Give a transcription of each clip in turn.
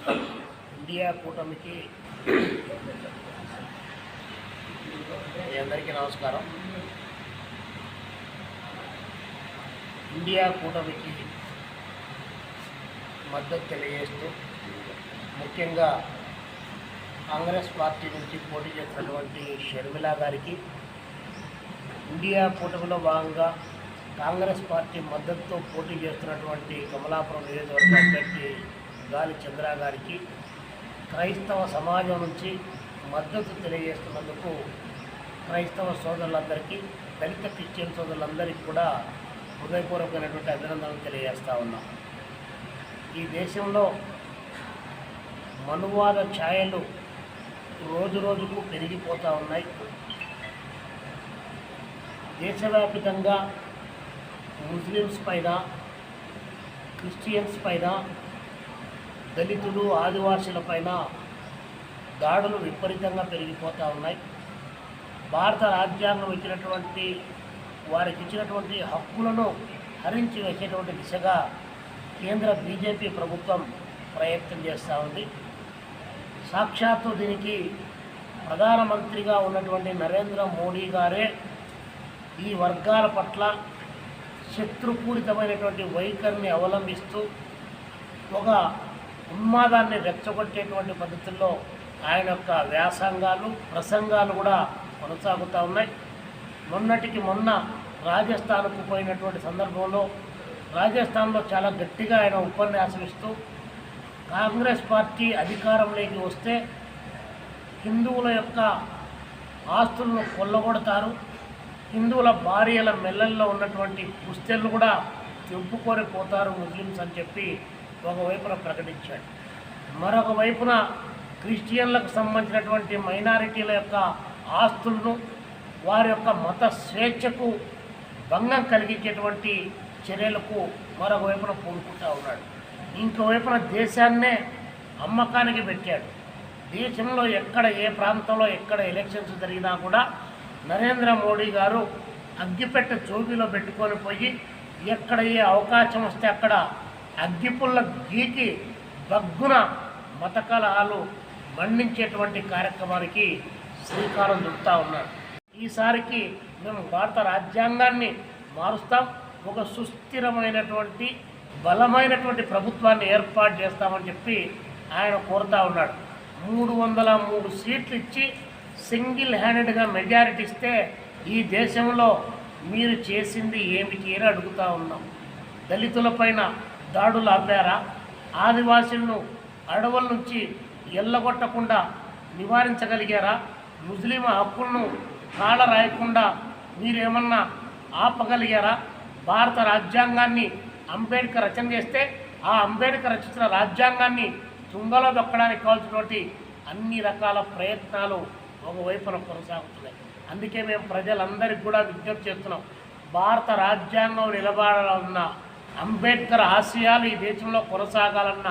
India కూటమికి అందరికీ నమస్కారం. ఇండియా కూటమికి మద్దతు తెలియజేస్తూ ముఖ్యంగా కాంగ్రెస్ పార్టీ నుంచి పోటీ చేస్తున్నటువంటి షర్మిల గారికి ఇండియా కూటమిలో భాగంగా కాంగ్రెస్ పార్టీ మద్దతుతో పోటీ చేస్తున్నటువంటి కమలాపురం నియోజకవర్గ అభ్యర్థి గాలి చంద్ర గారికి క్రైస్తవ సమాజం నుంచి మద్దతు తెలియజేస్తున్నందుకు క్రైస్తవ సోదరులందరికీ దళిత క్రిస్టియన్ సోదరులందరికీ కూడా హృదయపూర్వకమైనటువంటి అభినందనలు తెలియజేస్తూ ఉన్నాం. ఈ దేశంలో మనువాద ఛాయలు రోజు రోజుకు పెరిగిపోతూ ఉన్నాయి. దేశవ్యాప్తంగా ముస్లిమ్స్ పైన క్రిస్టియన్స్ పైన దళితులు ఆదివాసుల పైన దాడులు విపరీతంగా పెరిగిపోతూ ఉన్నాయి. భారత రాజ్యాంగం ఇచ్చినటువంటి వారికి ఇచ్చినటువంటి హక్కులను హరించి వేసేటువంటి దిశగా కేంద్ర బీజేపీ ప్రభుత్వం ప్రయత్నం చేస్తూ ఉంది. సాక్షాత్తు దీనికి ప్రధానమంత్రిగా ఉన్నటువంటి నరేంద్ర మోడీ గారే ఈ వర్గాల పట్ల శత్రుపూరితమైనటువంటి వైఖరిని అవలంబిస్తూ ఒక ఉన్మాదాన్ని రెచ్చగొట్టేటువంటి పద్ధతుల్లో ఆయన యొక్క వ్యాసంగాలు ప్రసంగాలు కూడా కొనసాగుతూ ఉన్నాయి. మొన్నటికి మొన్న రాజస్థాన్కు పోయినటువంటి సందర్భంలో రాజస్థాన్లో చాలా గట్టిగా ఆయన ఉపన్యాసం ఇస్తూ కాంగ్రెస్ పార్టీ అధికారంలోకి వస్తే హిందువుల యొక్క ఆస్తులను కొల్లగొడతారు. హిందువుల భార్యల మెల్లల్లో ఉన్నటువంటి పుస్తెలు కూడా తెంపుకొని పోతారు ముస్లిమ్స్ అని చెప్పి ఒకవైపున ప్రకటించాడు. మరొక వైపున క్రిస్టియన్లకు సంబంధించినటువంటి మైనారిటీల యొక్క ఆస్తులను వారి యొక్క మత స్వేచ్ఛకు భంగం కలిగించేటువంటి చర్యలకు మరొక వైపున పూనుకుంటా ఉన్నాడు. ఇంకోవైపున దేశాన్నే అమ్మకానికి పెట్టాడు. దేశంలో ఎక్కడ ఏ ప్రాంతంలో ఎక్కడ ఎలక్షన్స్ జరిగినా కూడా నరేంద్ర మోడీ గారు అగ్గిపెట్టె జోబీలో పెట్టుకొని పోయి ఎక్కడ ఏ అవకాశం వస్తే అక్కడ అగ్గిపుల్ల గీకి బగ్గున మతకలహాలు మండించేటువంటి కార్యక్రమానికి శ్రీకారం చుడతా ఉన్నాడు ఈసారికి మేము భారత రాజ్యాంగాన్ని మారుస్తాం. ఒక సుస్థిరమైనటువంటి బలమైనటువంటి ప్రభుత్వాన్ని ఏర్పాటు చేస్తామని చెప్పి ఆయన కోరుతా ఉన్నాడు. మూడు వందల మూడు సీట్లు ఇచ్చి సింగిల్ హ్యాండెడ్గా మెజారిటీ ఇస్తే ఈ దేశంలో మీరు చేసింది ఏమిటి అని అడుగుతా ఉన్నాం. దళితులపైన దాడులు ఆపారా? ఆదివాసీలను అడవుల నుంచి ఎల్లగొట్టకుండా నివారించగలిగారా? ముస్లిం హక్కులను కాళ్ళ రాయకుండా మీరేమన్నా ఆపగలిగారా? భారత రాజ్యాంగాన్ని అంబేద్కర్ రచన చేస్తే ఆ అంబేద్కర్ రచించిన రాజ్యాంగాన్ని తుంగలో దొక్కడానికి కావాల్సినటువంటి అన్ని రకాల ప్రయత్నాలు ఒకవైపున కొనసాగుతున్నాయి. అందుకే మేము ప్రజలందరికీ కూడా విజ్ఞప్తి చేస్తున్నాం. భారత రాజ్యాంగం నిలబడాలన్నా అంబేద్కర్ ఆశయాలు ఈ దేశంలో కొనసాగాలన్న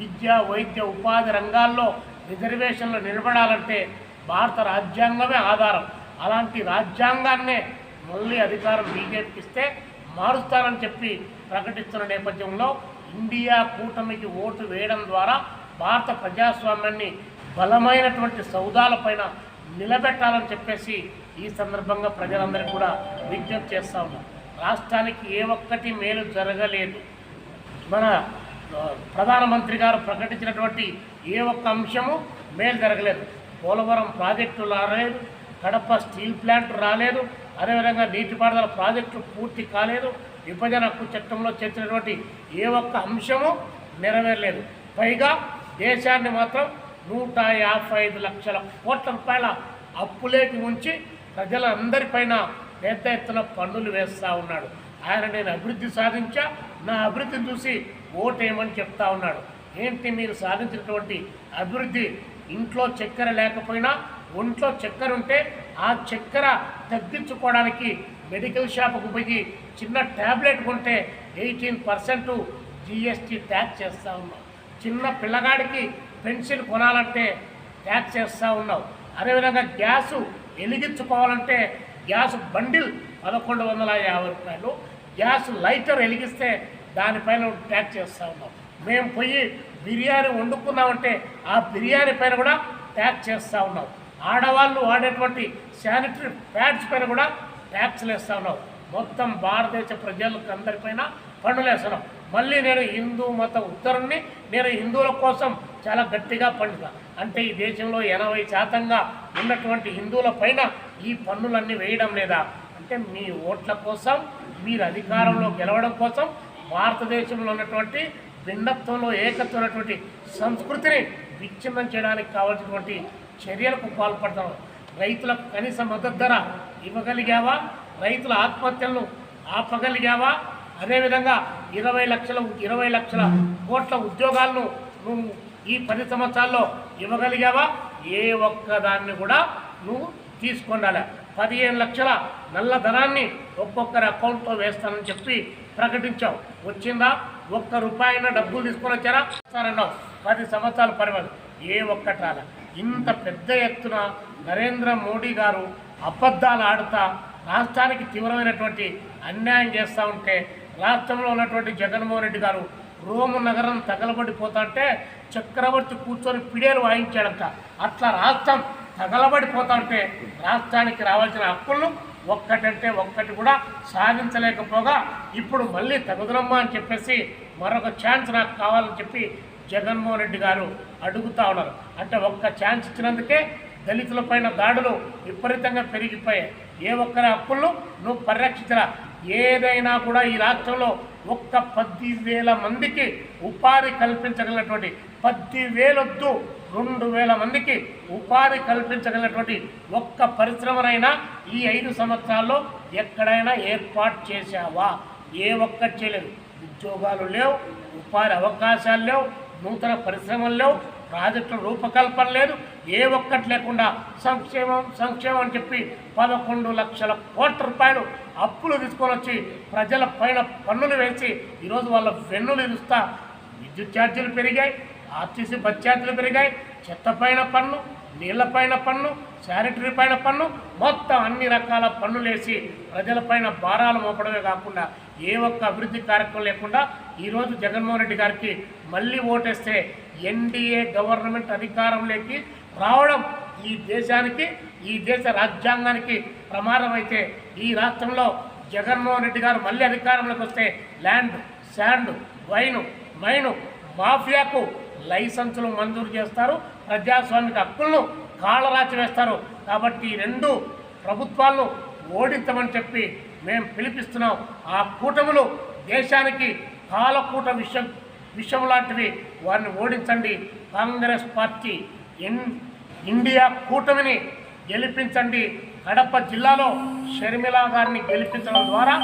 విద్య వైద్య ఉపాధి రంగాల్లో రిజర్వేషన్లు నిలబడాలంటే భారత రాజ్యాంగమే ఆధారం. అలాంటి రాజ్యాంగాన్నే మళ్ళీ అధికారం బీజేపీకి ఇస్తే మారుస్తారని చెప్పి ప్రకటిస్తున్న నేపథ్యంలో ఇండియా కూటమికి ఓటు వేయడం ద్వారా భారత ప్రజాస్వామ్యాన్ని బలమైనటువంటి సౌదాలపైన నిలబెట్టాలని చెప్పేసి ఈ సందర్భంగా ప్రజలందరికీ కూడా విజ్ఞప్తి చేస్తా ఉన్నాం. రాష్ట్రానికి ఏ ఒక్కటి మేలు జరగలేదు. మన ప్రధానమంత్రి గారు ప్రకటించినటువంటి ఏ ఒక్క అంశము మేలు జరగలేదు. పోలవరం ప్రాజెక్టు రాలేదు కడప స్టీల్ ప్లాంట్ రాలేదు అదేవిధంగా నీటిపారుదల ప్రాజెక్టులు పూర్తి కాలేదు విభజన హక్కు చట్టంలో చేర్చినటువంటి ఏ ఒక్క అంశము నెరవేరలేదు. పైగా దేశాన్ని మాత్రం నూట యాభై ఐదు లక్షల కోట్ల రూపాయల అప్పులేకి ఉంచి ప్రజలందరిపైన పెద్ద ఎత్తున పన్నులు వేస్తూ ఉన్నాడు. ఆయన నేను అభివృద్ధి సాధించా నా అభివృద్ధిని చూసి ఓటేయమని చెప్తా ఉన్నాడు. ఏంటి మీరు సాధించినటువంటి అభివృద్ధి? ఇంట్లో చక్కెర లేకపోయినా ఒంట్లో చక్కెర ఉంటే ఆ చక్కెర తగ్గించుకోవడానికి మెడికల్ షాప్కు పోయి చిన్న ట్యాబ్లెట్ కొంటే ఎయిటీన్ పర్సెంట్ జిఎస్టీ ట్యాక్స్ చేస్తూ ఉన్నాం చిన్న పిల్లగాడికి పెన్సిల్ కొనాలంటే ట్యాక్స్ చేస్తూ ఉన్నావు. అదేవిధంగా గ్యాసు వెలిగించుకోవాలంటే గ్యాస్ బండిల్ పదకొండు వందల యాభై రూపాయలు. గ్యాస్ లైటర్ వెలిగిస్తే దానిపైన ట్యాక్స్ చేస్తూ ఉన్నాం మేము పోయి బిర్యానీ వండుకున్నామంటే ఆ బిర్యానీ పైన కూడా ట్యాక్స్ చేస్తూ ఉన్నాం ఆడవాళ్ళు వాడేటువంటి శానిటరీ ప్యాడ్స్ పైన కూడా ట్యాక్స్లు వేస్తూ ఉన్నాం మొత్తం భారతదేశ ప్రజలకు అందరిపైన పన్నులు వేస్తున్నాం మళ్ళీ నేను హిందూ మత ఉత్తరుణ్ణి నేను హిందువుల కోసం చాలా గట్టిగా పండుగ అంటే ఈ దేశంలో ఎనభై శాతంగా ఉన్నటువంటి హిందువుల పైన ఈ పన్నులన్నీ వేయడం లేదా? అంటే మీ ఓట్ల కోసం మీరు అధికారంలో గెలవడం కోసం భారతదేశంలో ఉన్నటువంటి భిన్నత్వంలో ఏకత్వం ఉన్నటువంటి సంస్కృతిని విచ్ఛిన్నం చేయడానికి కావాల్సినటువంటి చర్యలకు పాల్పడతాం రైతులకు కనీస మద్దతు ధర ఇవ్వగలిగావా? రైతుల ఆత్మహత్యలను ఆపగలిగావా? అదేవిధంగా ఇరవై లక్షల ఇరవై లక్షల కోట్ల ఉద్యోగాలను నువ్వు ఈ పది సంవత్సరాల్లో ఇవ్వగలిగావా? ఏ ఒక్కదాన్ని కూడా నువ్వు తీసుకొండాలి. పదిహేను లక్షల నల్ల ధనాన్ని ఒక్కొక్కరి అకౌంట్లో వేస్తానని చెప్పి ప్రకటించావు. వచ్చిందా? ఒక్క రూపాయిన డబ్బులు తీసుకొని వచ్చారా? సరన్నావు పది సంవత్సరాల పర్వాలేదు. ఏ ఒక్కటాల ఇంత పెద్ద ఎత్తున నరేంద్ర మోడీ గారు అబద్ధాలు ఆడుతా రాష్ట్రానికి తీవ్రమైనటువంటి అన్యాయం చేస్తూ ఉంటే రాష్ట్రంలో ఉన్నటువంటి జగన్మోహన్ రెడ్డి గారు రోము నగరం తగలబడిపోతుంటే చక్రవర్తి కూర్చొని పిడేలు వాయించాడంట. అట్లా రాష్ట్రం తగలబడిపోతుంటే రాష్ట్రానికి రావాల్సిన హక్కులను ఒక్కటంటే ఒక్కటి కూడా సాధించలేకపోగా ఇప్పుడు మళ్ళీ తగుదరమ్మా అని చెప్పేసి మరొక ఛాన్స్ నాకు కావాలని చెప్పి జగన్మోహన్ రెడ్డి గారు అడుగుతా ఉన్నారు. అంటే ఒక్క ఛాన్స్ ఇచ్చినందుకే దళితులపైన దాడులు విపరీతంగా పెరిగిపోయాయి. ఏ ఒక్కరి హక్కులను నువ్వు పరిరక్షించరా? ఏదైనా కూడా ఈ రాష్ట్రంలో ఒక్క పది వేల మందికి ఉపాధి కల్పించగలిగినటువంటి పది వేలొద్దు రెండు వేల మందికి ఉపాధి కల్పించగలిగినటువంటి ఒక్క పరిశ్రమనైనా ఈ ఐదు సంవత్సరాల్లో ఎక్కడైనా ఏర్పాటు చేశావా? ఏ ఒక్కటి చేయలేదు. ఉద్యోగాలు లేవు ఉపాధి అవకాశాలు లేవు నూతన పరిశ్రమలు లేవు ప్రాజెక్టుల రూపకల్పన లేదు ఏ ఒక్కటి లేకుండా సంక్షేమం సంక్షేమం అని చెప్పి పదకొండు లక్షల కోట్ల రూపాయలు అప్పులు తీసుకొని వచ్చి ప్రజల పైన పన్నులు వేసి ఈరోజు వాళ్ళ వెన్నులు ఇరుస్తా. విద్యుత్ ఛార్జీలు పెరిగాయి ఆర్టీసీ బస్ ఛార్జీలు పెరిగాయి. చెత్త పైన పన్ను నీళ్ళ పైన పన్ను శానిటరీ పైన పన్ను మొత్తం అన్ని రకాల పన్నులేసి ప్రజలపైన భారాలు మోపడమే కాకుండా ఏ ఒక్క అభివృద్ధి కార్యక్రమం లేకుండా ఈరోజు జగన్మోహన్ రెడ్డి గారికి మళ్ళీ ఓటేస్తే ఎన్డీఏ గవర్నమెంట్ అధికారంలోకి రావడం ఈ దేశానికి ఈ దేశ రాజ్యాంగానికి ప్రమాదం అయితే ఈ రాష్ట్రంలో జగన్మోహన్ రెడ్డి గారు మళ్ళీ అధికారంలోకి వస్తే ల్యాండ్ శాండ్ వైను మైను మాఫియాకు లైసెన్సులు మంజూరు చేస్తారు ప్రజాస్వామిక హక్కులను కాళ్ళరాచి వేస్తారు. కాబట్టి ఈ రెండు ప్రభుత్వాలను ఓడించమని చెప్పి మేము పిలిపిస్తున్నాం. ఆ కూటములు దేశానికి కాలకూట విషయం విషయం లాంటివి వారిని ఓడించండి. కాంగ్రెస్ పార్టీ ఇన్ ఇండియా కూటమిని గెలిపించండి. కడప జిల్లాలో షర్మిల గారిని గెలిపించడం ద్వారా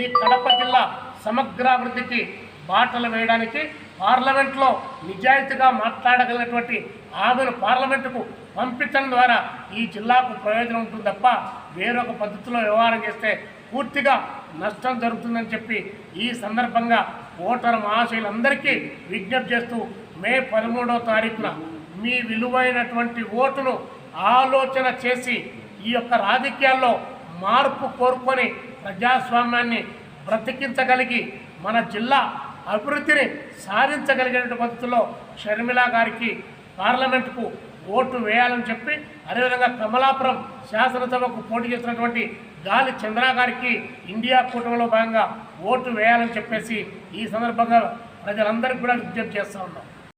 ఈ కడప జిల్లా సమగ్రాభివృద్ధికి బాటలు వేయడానికి పార్లమెంట్లో నిజాయితీగా మాట్లాడగలిగినటువంటి ఆమెను పార్లమెంటుకు పంపించడం ద్వారా ఈ జిల్లాకు ప్రయోజనం ఉంటుంది తప్ప వేరొక పద్ధతిలో వ్యవహారం చేస్తే పూర్తిగా నష్టం జరుగుతుందని చెప్పి ఈ సందర్భంగా ఓటర్ మహాశయులందరికీ విజ్ఞప్తి చేస్తూ మే పదమూడవ తారీఖున మీ విలువైనటువంటి ఓటును ఆలోచన చేసి ఈ యొక్క రాజకీయాల్లో మార్పు కోరుకొని ప్రజాస్వామ్యాన్ని బ్రతికించగలిగి మన జిల్లా అభివృద్ధిని సాధించగలిగిన పద్ధతిలో షర్మిల గారికి పార్లమెంటుకు ఓటు వేయాలని చెప్పి అదేవిధంగా కమలాపురం శాసనసభకు పోటీ చేసినటువంటి గాలి చంద్ర గారికి ఇండియా కూటమిలో భాగంగా ఓటు వేయాలని చెప్పేసి ఈ సందర్భంగా ప్రజలందరికీ కూడా విజ్ఞప్తి చేస్తూ ఉన్నాం.